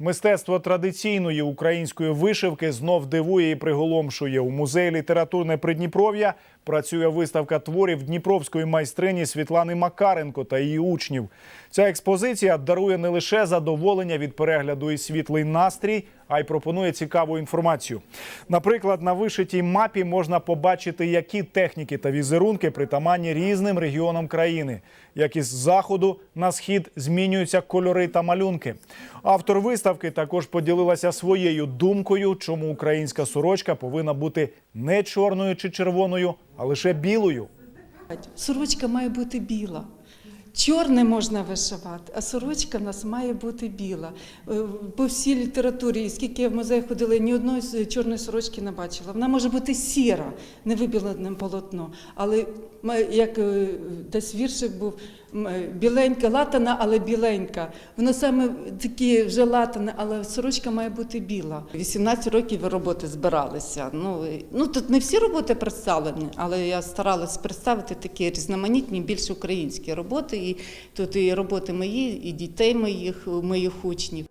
Мистецтво традиційної української вишивки знов дивує і приголомшує. У музеї літературне Придніпров'я працює виставка творів дніпровської майстрині Світлани Макаренко та її учнів. Ця експозиція дарує не лише задоволення від перегляду і світлий настрій, а й пропонує цікаву інформацію. Наприклад, на вишитій мапі можна побачити, які техніки та візерунки притаманні різним регіонам країни, як із заходу на схід змінюються кольори та малюнки. Автор виставки також поділилася своєю думкою, чому українська сорочка повинна бути не чорною чи червоною, а лише білою. Сорочка має бути біла. Чорне можна вишивати, а сорочка в нас має бути біла. Е, По всій літературі, скільки я в музей ходила, ні одної чорної сорочки не бачила. Вона може бути сіра, не вибілене полотно. Але як е, десь віршик був біленька, латана, але біленька. Воно саме такі вже латане, але сорочка має бути біла. 18 років роботи збиралися. Ну, ну тут не всі роботи представлені, але я старалась представити такі різноманітні, більш українські роботи. І тут і роботи мої, і дітей моїх, моїх учнів.